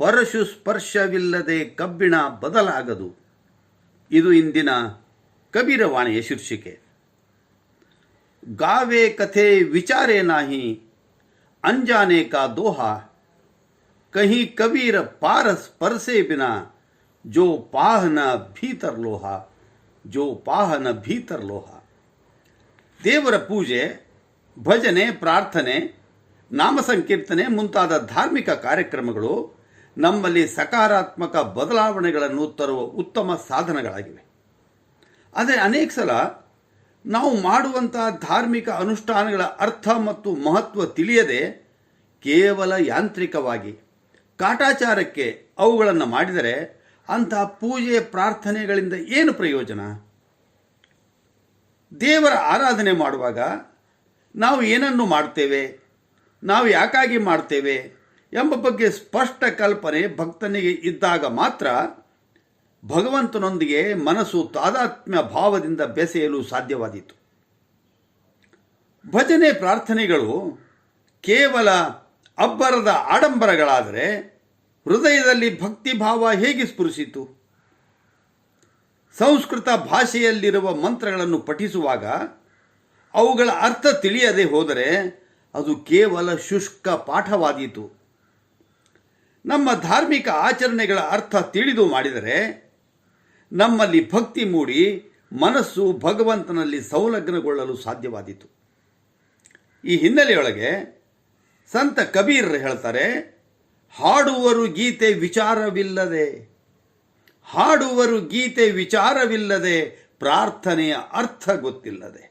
ಪರಶು ಸ್ಪರ್ಶವಿಲ್ಲದೆ ಕಬ್ಬಿಣ ಬದಲಾಗದು. ಇದು ಇಂದಿನ ಕಬೀರವಾಣಿಯ ಶೀರ್ಷಿಕೆ. ಗಾವೆ ಕಥೆ ವಿಚಾರೇ ನಾಹಿ, ಅಂಜಾನೆ ಕಾ ದೋಹಾ, ಕಹಿ ಕಬೀರ ಪಾರಸ್ ಪರಸೆ ಬಿನ, ಜೋ ಪಾಹನ ಭೀತರ್ ಲೋಹ, ಜೋ ಪಾಹನ ಭೀತರ್ ಲೋಹ. ದೇವರ ಪೂಜೆ, ಭಜನೆ, ಪ್ರಾರ್ಥನೆ, ನಾಮ ಸಂಕೀರ್ತನೆ ಮುಂತಾದ ಧಾರ್ಮಿಕ ಕಾರ್ಯಕ್ರಮಗಳು ನಮ್ಮಲ್ಲಿ ಸಕಾರಾತ್ಮಕ ಬದಲಾವಣೆಗಳನ್ನು ತರುವ ಉತ್ತಮ ಸಾಧನಗಳಾಗಿವೆ. ಆದರೆ ಅನೇಕ ಸಲ ನಾವು ಮಾಡುವಂಥ ಧಾರ್ಮಿಕ ಅನುಷ್ಠಾನಗಳ ಅರ್ಥ ಮತ್ತು ಮಹತ್ವ ತಿಳಿಯದೆ ಕೇವಲ ಯಾಂತ್ರಿಕವಾಗಿ, ಕಾಟಾಚಾರಕ್ಕೆ ಅವುಗಳನ್ನು ಮಾಡಿದರೆ ಅಂತಹ ಪೂಜೆ ಪ್ರಾರ್ಥನೆಗಳಿಂದ ಏನು ಪ್ರಯೋಜನ? ದೇವರ ಆರಾಧನೆ ಮಾಡುವಾಗ ನಾವು ಏನನ್ನು ಮಾಡ್ತೇವೆ? ನಾವು ಯಾಕಾಗಿ ಮಾಡ್ತೇವೆ? ಎಂಬ ಬಗ್ಗೆ ಸ್ಪಷ್ಟ ಕಲ್ಪನೆ ಭಕ್ತನಿಗೆ ಇದ್ದಾಗ ಮಾತ್ರ ಭಗವಂತನೊಂದಿಗೆ ಮನಸ್ಸು ತಾದಾತ್ಮ್ಯ ಭಾವದಿಂದ ಬೆಸೆಯಲು ಸಾಧ್ಯವಾದೀತು. ಭಜನೆ ಪ್ರಾರ್ಥನೆಗಳು ಕೇವಲ ಅಬ್ಬರದ ಆಡಂಬರಗಳಾದರೆ ಹೃದಯದಲ್ಲಿ ಭಕ್ತಿಭಾವ ಹೇಗೆ ಸ್ಫುರಿಸಿತು? ಸಂಸ್ಕೃತ ಭಾಷೆಯಲ್ಲಿರುವ ಮಂತ್ರಗಳನ್ನು ಪಠಿಸುವಾಗ ಅವುಗಳ ಅರ್ಥ ತಿಳಿಯದೆ ಹೋದರೆ ಅದು ಕೇವಲ ಶುಷ್ಕ ಪಾಠವಾದೀತು. ನಮ್ಮ ಧಾರ್ಮಿಕ ಆಚರಣೆಗಳ ಅರ್ಥ ತಿಳಿದು ಮಾಡಿದರೆ ನಮ್ಮಲ್ಲಿ ಭಕ್ತಿ ಮೂಡಿ ಮನಸ್ಸು ಭಗವಂತನಲ್ಲಿ ಸಂಲಗ್ನಗೊಳ್ಳಲು ಸಾಧ್ಯವಾದೀತು. ಈ ಹಿನ್ನೆಲೆಯೊಳಗೆ ಸಂತ ಕಬೀರ್ ಹೇಳ್ತಾರೆ, ಹಾಡುವರು ಗೀತೆ ವಿಚಾರವಿಲ್ಲದೆ, ಹಾಡುವರು ಗೀತೆ ವಿಚಾರವಿಲ್ಲದೆ ಪ್ರಾರ್ಥನೆಯ ಅರ್ಥ ಗೊತ್ತಿಲ್ಲದೆ,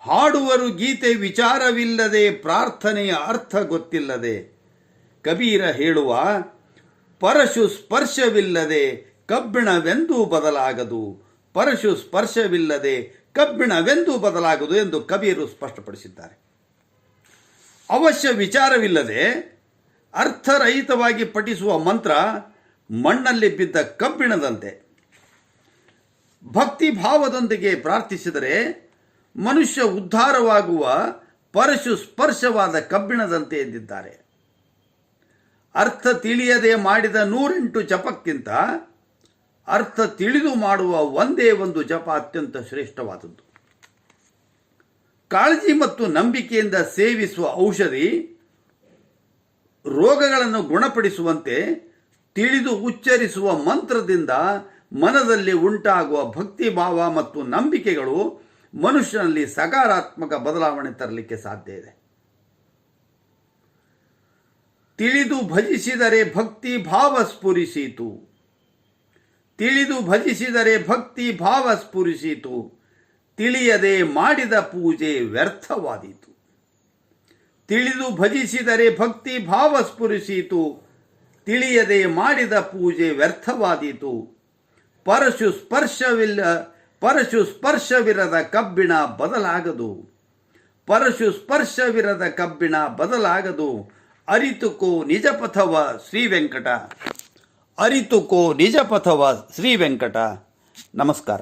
ಹಾಡುವರು ಗೀತೆ ವಿಚಾರವಿಲ್ಲದೆ ಪ್ರಾರ್ಥನೆಯ ಅರ್ಥ ಗೊತ್ತಿಲ್ಲದೆ ಕಬೀರ ಹೇಳುವ ಪರಶು ಸ್ಪರ್ಶವಿಲ್ಲದೆ ಕಬ್ಬಿಣವೆಂದೂ ಬದಲಾಗದು ಪರಶು ಸ್ಪರ್ಶವಿಲ್ಲದೆ ಕಬ್ಬಿಣವೆಂದೂ ಬದಲಾಗದು ಎಂದು ಕಬೀರು ಸ್ಪಷ್ಟಪಡಿಸಿದ್ದಾರೆ. ಅವಶ್ಯ ವಿಚಾರವಿಲ್ಲದೆ ಅರ್ಥರಹಿತವಾಗಿ ಪಠಿಸುವ ಮಂತ್ರ ಮಣ್ಣಲ್ಲಿ ಬಿದ್ದ ಕಬ್ಬಿಣದಂತೆ. ಭಕ್ತಿ ಭಾವದೊಂದಿಗೆ ಪ್ರಾರ್ಥಿಸಿದರೆ ಮನುಷ್ಯ ಉದ್ಧಾರವಾಗುವ ಪರಶು ಸ್ಪರ್ಶವಾದ ಕಬ್ಬಿಣದಂತೆ ಎಂದಿದ್ದಾರೆ. ಅರ್ಥ ತಿಳಿಯದೆ ಮಾಡಿದ ನೂರೆಂಟು ಜಪಕ್ಕಿಂತ ಅರ್ಥ ತಿಳಿದು ಮಾಡುವ ಒಂದೇ ಒಂದು ಜಪ ಅತ್ಯಂತ ಶ್ರೇಷ್ಠವಾದದ್ದು. ಕಾಳಜಿ ಮತ್ತು ನಂಬಿಕೆಯಿಂದ ಸೇವಿಸುವ ಔಷಧಿ ರೋಗಗಳನ್ನು ಗುಣಪಡಿಸುವಂತೆ ತಿಳಿದು ಉಚ್ಚರಿಸುವ ಮಂತ್ರದಿಂದ ಮನದಲ್ಲಿ ಉಂಟಾಗುವ ಭಕ್ತಿ ಭಾವ ಮತ್ತು ನಂಬಿಕೆಗಳು ಮನುಷ್ಯನಲ್ಲಿ ಸಕಾರಾತ್ಮಕ ಬದಲಾವಣೆ ತರಲಿಕ್ಕೆ ಸಾಧ್ಯ ಇದೆ. ತಿಳಿದು ಭಜಿಸಿದರೆ ಭಕ್ತಿ ಭಾವ ಸ್ಫುರಿಸಿತು. ತಿಳಿದು ಭಜಿಸಿದರೆ ಭಕ್ತಿ ಭಾವ ಸ್ಫುರಿಸಿತು. ತಿಳಿಯದೆ ಮಾಡಿದ ಪೂಜೆ ವ್ಯರ್ಥವಾದೀತು. ತಿಳಿದು ಭಜಿಸಿದರೆ ಭಕ್ತಿ ಭಾವ ಸ್ಫುರಿಸಿತು. ತಿಳಿಯದೆ ಮಾಡಿದ ಪೂಜೆ ವ್ಯರ್ಥವಾದೀತು. ಪರಶು ಸ್ಪರ್ಶವಿಲ್ಲ ಪರಶು ಸ್ಪರ್ಶವಿರದ ಕಬ್ಬಿಣ ಬದಲಾಗದು. ಪರಶು ಸ್ಪರ್ಶವಿರದ ಕಬ್ಬಿಣ ಬದಲಾಗದು. ಅರಿತುಕೋ ನಿಜಪಥವ ಶ್ರೀ ವೆಂಕಟ. ಅರಿತುಕೋ ನಿಜಪಥವ ಶ್ರೀ ವೆಂಕಟ. ನಮಸ್ಕಾರ.